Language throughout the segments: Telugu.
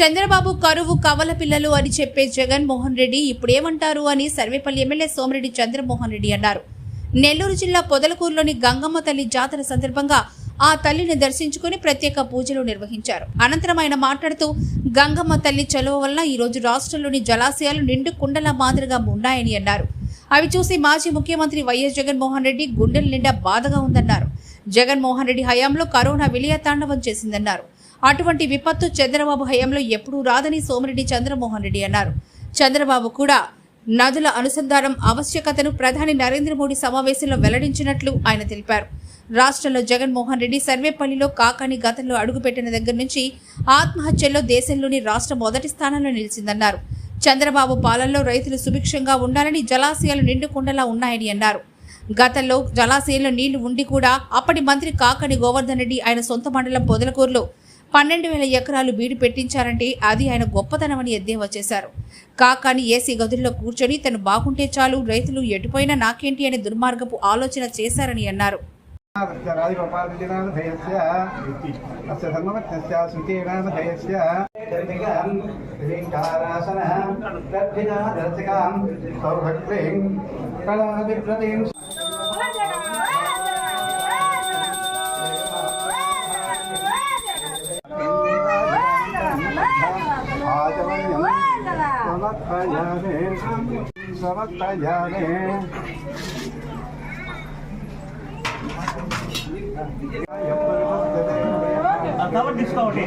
చంద్రబాబు కరువు కవల పిల్లలు అని చెప్పే జగన్మోహన్ రెడ్డి ఇప్పుడేమంటారు అని సర్వేపల్లి ఎమ్మెల్యే సోమిరెడ్డి చంద్రమోహన్ రెడ్డి అన్నారు. నెల్లూరు జిల్లా పొదలకూరులోని గంగమ్మ తల్లి జాతర సందర్భంగా ఆ తల్లిని దర్శించుకుని ప్రత్యేక పూజలు నిర్వహించారు. అనంతరం ఆయన మాట్లాడుతూ గంగమ్మ తల్లి చలువ వల్ల ఈరోజు రాష్ట్రంలోని జలాశయాలు నిండు కుండల మాదిరిగా ఉన్నాయని అన్నారు. అవి చూసి మాజీ ముఖ్యమంత్రి వైఎస్ జగన్మోహన్ రెడ్డి గుండెల నిండా బాధగా ఉందన్నారు. జగన్మోహన్ రెడ్డి హయాంలో కరోనా విలయ తాండవం చేసిందన్నారు. అటువంటి విపత్తు చంద్రబాబు హయాంలో ఎప్పుడూ రాదని సోమిరెడ్డి చంద్రమోహన్ రెడ్డి అన్నారు. చంద్రబాబు కూడా నదుల అనుసంధానం ఆవశ్యకతను ప్రధాని నరేంద్ర మోడీ సమావేశంలో వెల్లడించినట్లు ఆయన తెలిపారు. రాష్ట్రంలో జగన్మోహన్ రెడ్డి సర్వేపల్లిలో కాకాని గతంలో అడుగుపెట్టిన దగ్గర నుంచి ఆత్మహత్యల్లో దేశంలోని రాష్ట్ర మొదటి స్థానంలో నిలిచిందన్నారు. చంద్రబాబు పాలనలో రైతులు సుభిక్షంగా ఉండాలని జలాశయాలు నిండుకుండలా ఉన్నాయని అన్నారు. గతంలో జలాశయంలో నీళ్ళు ఉండి కూడా అప్పటి మంత్రి కాకాని గోవర్ధన్ రెడ్డి ఆయన సొంత మండలం పొదలకూరులో పన్నెండు వేల ఎకరాలు బీడు పెట్టించారంటే అది ఆయన గొప్పతనమని ఎద్దేవా చేశారు. కాకాని ఏసీ గదుల్లో కూర్చొని తను బాగుంటే చాలు రైతులు ఎటుపోయినా నాకేంటి అనే దుర్మార్గపు ఆలోచన చేశారని అన్నారు. రాజగోపాలనామధేయస్య కవర్ తీసుకోండి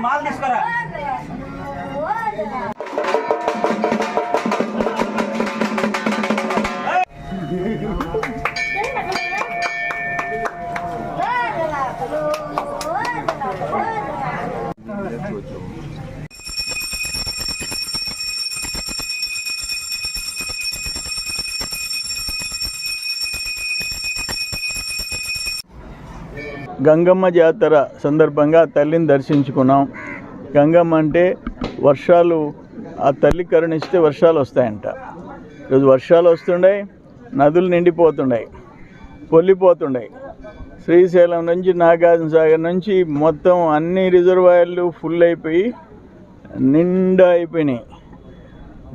మాల్ తీసుకురా గంగమ్మ జాతర సందర్భంగా తల్లిని దర్శించుకున్నాం. గంగమ్మ అంటే వర్షాలు ఆ తల్లి కరుణిస్తే వర్షాలు వస్తాయంట. ఈరోజు వర్షాలు వస్తుండే నదులు నిండిపోతుండే పొల్లిపోతుండే శ్రీశైలం నుంచి నాగార్జున సాగర్ నుంచి మొత్తం అన్ని రిజర్వాయర్లు ఫుల్ అయిపోయి నిండా అయిపోయినాయి.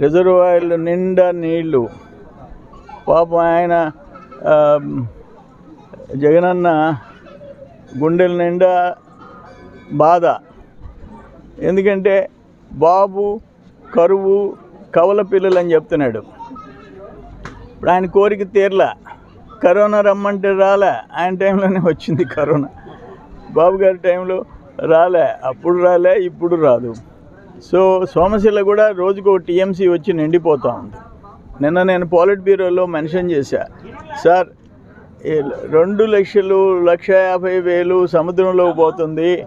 రిజర్వాయర్లు నిండా నీళ్ళు. పాపం ఆయన జగనన్న గుండెల నిండా బాధ. ఎందుకంటే బాబు కరువు కవల పిల్లలు అని చెప్తున్నాడు. ఇప్పుడు ఆయన కోరిక తీర్లా. కరోనా రమ్మంటే రాలే. ఆయన టైంలోనే వచ్చింది కరోనా. బాబు గారి టైంలో రాలే. అప్పుడు రాలే ఇప్పుడు రాదు. సో సోమశిల కూడా రోజుకు టీఎంసీ వచ్చి నిండిపోతూ ఉంది. నిన్న నేను పాలిట్ బ్యూరోలో మెన్షన్ చేశా. సార్ రెండు లక్షలు లక్ష యాభై వేలు సముద్రంలో పోతుంది.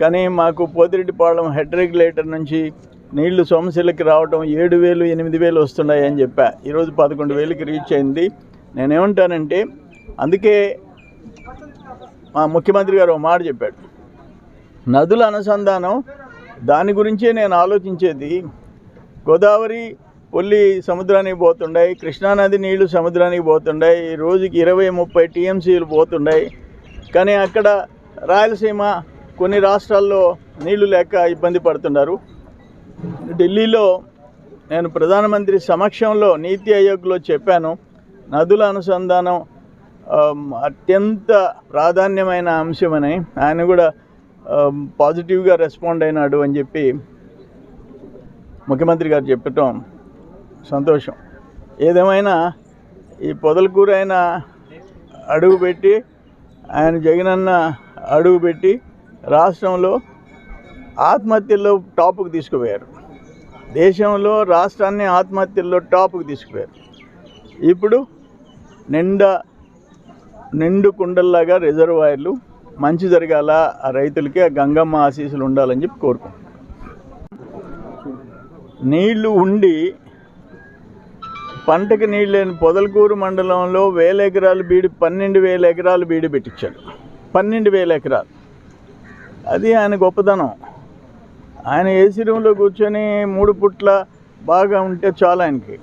కానీ మాకు పోతిరెడ్డిపాళెం హెడ్ రెగ్యులేటర్ నుంచి నీళ్ళు సోమశిలకి రావడం ఏడు వేలు ఎనిమిది వేలు వస్తున్నాయి అని చెప్పా. ఈరోజు పదకొండు వేలకి రీచ్ అయింది. నేనేమంటానంటే అందుకే మా ముఖ్యమంత్రి గారు ఒక మాట చెప్పాడు. నదుల అనుసంధానం దాని గురించే నేను ఆలోచించేది. గోదావరి పొల్లి సముద్రానికి పోతుండాయి కృష్ణానది నీళ్ళు సముద్రానికి పోతుండాయి రోజుకి ఇరవై ముప్పై టీఎంసీలు పోతుండాయి. కానీ అక్కడ రాయలసీమ కొన్ని రాష్ట్రాల్లో నీళ్ళు లేక ఇబ్బంది పడుతున్నారు. ఢిల్లీలో నేను ప్రధానమంత్రి సమక్షంలో నీతి ఆయోగ్లో చెప్పాను. నదుల అనుసంధానం అత్యంత ప్రాధాన్యమైన అంశమని ఆయన కూడా పాజిటివ్గా రెస్పాండ్ అయినాడు అని చెప్పి ముఖ్యమంత్రి గారు చెప్పటం సంతోషం. ఏదేమైనా ఈ పొదలకూర ఆయన అడుగు పెట్టి ఆయన జగనన్న అడుగు పెట్టి రాష్ట్రంలో ఆత్మహత్యల్లో టాప్కి తీసుకుపోయారు. దేశంలో రాష్ట్రాన్ని ఆత్మహత్యల్లో టాప్కి తీసుకుపోయారు. ఇప్పుడు నిండా నిండు కుండల్లాగా రిజర్వాయర్లు మంచి జరగాల ఆ రైతులకి ఆ గంగమ్మ ఆశీస్సులు ఉండాలని చెప్పి కోరుకుంటున్నాను నీళ్ళు ఉండి పంటకి నీళ్ళు లేని పొదలకూరు మండలంలో వేల ఎకరాలు బీడి పన్నెండు వేల ఎకరాలు బీడి పెట్టించాడు. పన్నెండు వేల ఎకరాలు. అది ఆయన గొప్పదనం ఆయన ఏసీ రూమ్లో కూర్చొని మూడు పుట్ల బాగా ఉంటే చాలు ఆయనకి.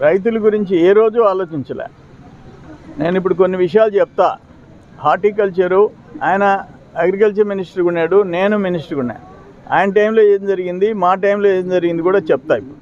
రైతుల గురించి ఏ రోజు ఆలోచించలే. నేను ఇప్పుడు కొన్ని విషయాలు చెప్తా. హార్టికల్చరు ఆయన అగ్రికల్చర్ మినిస్టర్గా ఉన్నాడు నేను మినిస్టర్గా ఉన్నాను ఆయన టైంలో ఏం జరిగింది మా టైంలో ఏం జరిగింది కూడా చెప్తా ఇప్పుడు.